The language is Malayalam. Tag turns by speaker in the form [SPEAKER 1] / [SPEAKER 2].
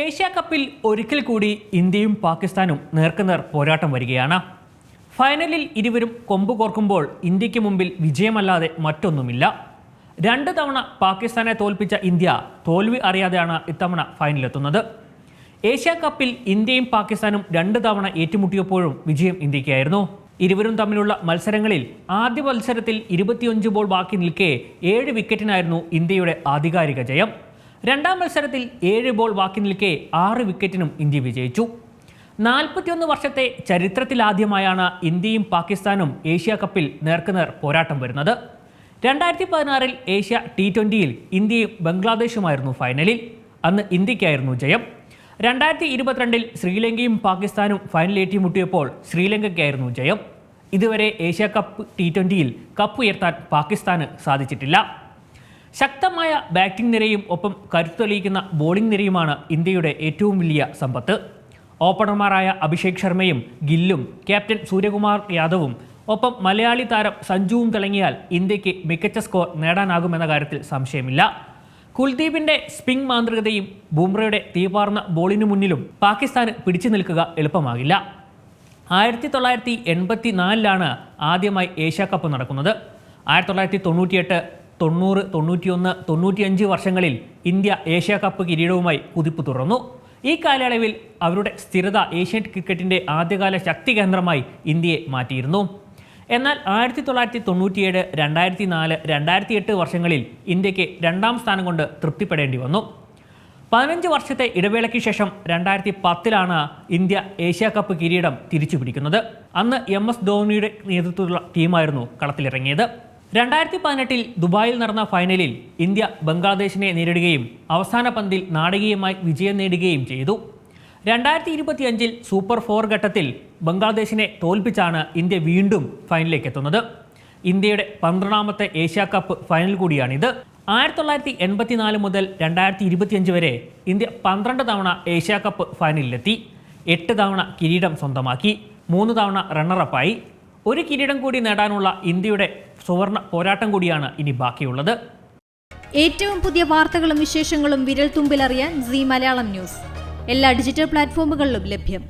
[SPEAKER 1] ഏഷ്യ കപ്പിൽ ഒരിക്കൽ കൂടി ഇന്ത്യയും പാകിസ്ഥാനും നേർക്കുനേർ പോരാട്ടം വരികയാണ്. ഫൈനലിൽ ഇരുവരും കൊമ്പ് കോർക്കുമ്പോൾ ഇന്ത്യയ്ക്ക് മുമ്പിൽ വിജയമല്ലാതെ മറ്റൊന്നുമില്ല. രണ്ട് തവണ പാകിസ്ഥാനെ തോൽപ്പിച്ച ഇന്ത്യ തോൽവി അറിയാതെയാണ് ഇത്തവണ ഫൈനലിലെത്തുന്നത്. ഏഷ്യ കപ്പിൽ ഇന്ത്യയും പാകിസ്ഥാനും രണ്ട് തവണ ഏറ്റുമുട്ടിയപ്പോഴും വിജയം ഇന്ത്യക്കായിരുന്നു. ഇരുവരും തമ്മിലുള്ള മത്സരങ്ങളിൽ ആദ്യ മത്സരത്തിൽ ഇരുപത്തിയഞ്ച് ബോൾ ബാക്കി നിൽക്കെ ഏഴ് വിക്കറ്റിനായിരുന്നു ഇന്ത്യയുടെ ആധികാരിക ജയം. രണ്ടാം മത്സരത്തിൽ ഏഴ് ബോൾ ബാക്കി നിൽക്കെ ആറ് വിക്കറ്റിനും ഇന്ത്യ വിജയിച്ചു. നാൽപ്പത്തിയൊന്ന് വർഷത്തെ ചരിത്രത്തിലാദ്യമായാണ് ഇന്ത്യയും പാകിസ്ഥാനും ഏഷ്യ കപ്പിൽ നേർക്കുനേർ പോരാട്ടം വരുന്നത്. രണ്ടായിരത്തി പതിനാറിൽ ഏഷ്യ ടി ട്വന്റിയിൽ ഇന്ത്യയും ബംഗ്ലാദേശുമായിരുന്നു ഫൈനലിൽ. അന്ന് ഇന്ത്യയ്ക്കായിരുന്നു ജയം. രണ്ടായിരത്തി ഇരുപത്തിരണ്ടിൽ ശ്രീലങ്കയും പാകിസ്ഥാനും ഫൈനൽ ഏറ്റുമുട്ടിയപ്പോൾ ശ്രീലങ്കയ്ക്കായിരുന്നു ജയം. ഇതുവരെ ഏഷ്യ കപ്പ് ടി ട്വന്റിയിൽ കപ്പ് ഉയർത്താൻ പാകിസ്ഥാന് സാധിച്ചിട്ടില്ല. ശക്തമായ ബാറ്റിംഗ് നിരയും ഒപ്പം കരുത്തെളിയിക്കുന്ന ബോളിംഗ് നിരയുമാണ് ഇന്ത്യയുടെ ഏറ്റവും വലിയ സമ്പത്ത്. ഓപ്പണർമാരായ അഭിഷേക് ശർമ്മയും ഗില്ലും ക്യാപ്റ്റൻ സൂര്യകുമാർ യാദവും ഒപ്പം മലയാളി താരം സഞ്ജുവും തിളങ്ങിയാൽ ഇന്ത്യയ്ക്ക് മികച്ച സ്കോർ നേടാനാകുമെന്ന കാര്യത്തിൽ സംശയമില്ല. കുൽദീപിന്റെ സ്പിൻ മാന്ത്രികതയും ബുംറയുടെ തീപാർന്ന ബോളിനു മുന്നിലും പാകിസ്ഥാന് പിടിച്ചു നിൽക്കുക എളുപ്പമാകില്ല. ആയിരത്തി തൊള്ളായിരത്തി എൺപത്തി നാലിലാണ് ആദ്യമായി ഏഷ്യാ കപ്പ് നടക്കുന്നത്. ആയിരത്തി തൊള്ളായിരത്തി തൊണ്ണൂറ്റിയെട്ട് തൊണ്ണൂറ് തൊണ്ണൂറ്റിയൊന്ന് തൊണ്ണൂറ്റിയഞ്ച് വർഷങ്ങളിൽ ഇന്ത്യ ഏഷ്യ കപ്പ് കിരീടവുമായി കുതിപ്പ് തുറന്നു. ഈ കാലയളവിൽ അവരുടെ സ്ഥിരത ഏഷ്യൻ ക്രിക്കറ്റിന്റെ ആദ്യകാല ശക്തി കേന്ദ്രമായി ഇന്ത്യയെ മാറ്റിയിരുന്നു. എന്നാൽ ആയിരത്തി തൊള്ളായിരത്തി തൊണ്ണൂറ്റിയേഴ് രണ്ടായിരത്തി നാല് രണ്ടായിരത്തി എട്ട് വർഷങ്ങളിൽ ഇന്ത്യയ്ക്ക് രണ്ടാം സ്ഥാനം കൊണ്ട് തൃപ്തിപ്പെടേണ്ടി വന്നു. പതിനഞ്ച് വർഷത്തെ ഇടവേളയ്ക്ക് ശേഷം രണ്ടായിരത്തി പത്തിലാണ് ഇന്ത്യ ഏഷ്യ കപ്പ് കിരീടം തിരിച്ചു പിടിക്കുന്നത് അന്ന് എം എസ് ധോണിയുടെ നേതൃത്വത്തിലുള്ള ടീമായിരുന്നു കളത്തിലിറങ്ങിയത്. രണ്ടായിരത്തി പതിനെട്ടിൽ ദുബായിൽ നടന്ന ഫൈനലിൽ ഇന്ത്യ ബംഗ്ലാദേശിനെ നേരിടുകയും അവസാന പന്തിൽ നാടകീയമായി വിജയം നേടുകയും ചെയ്തു. രണ്ടായിരത്തി ഇരുപത്തിയഞ്ചിൽ സൂപ്പർ ഫോർ ഘട്ടത്തിൽ ബംഗ്ലാദേശിനെ തോൽപ്പിച്ചാണ് ഇന്ത്യ വീണ്ടും ഫൈനലിലേക്ക് എത്തുന്നത്. ഇന്ത്യയുടെ പന്ത്രണ്ടാമത്തെ ഏഷ്യ കപ്പ് ഫൈനൽ കൂടിയാണിത്. ആയിരത്തി തൊള്ളായിരത്തി എൺപത്തിനാല് മുതൽ രണ്ടായിരത്തി ഇരുപത്തിയഞ്ച് വരെ ഇന്ത്യ പന്ത്രണ്ട് തവണ ഏഷ്യാ കപ്പ് ഫൈനലിലെത്തി. എട്ട് തവണ കിരീടം സ്വന്തമാക്കി. മൂന്ന് തവണ റണ്ണറപ്പായി ഒരു കിരീടം കൂടി നേടാനുള്ള ഇന്ത്യയുടെ സുവർണ പോരാട്ടം കൂടിയാണ് ഇനി ബാക്കിയുള്ളത്.
[SPEAKER 2] ഏറ്റവും പുതിയ വാർത്തകളും വിശേഷങ്ങളും വിരൽ തുമ്പിലറിയാൻ സി മലയാളം ന്യൂസ്. എല്ലാ ഡിജിറ്റൽ പ്ലാറ്റ്ഫോമുകളിലും ലഭ്യം.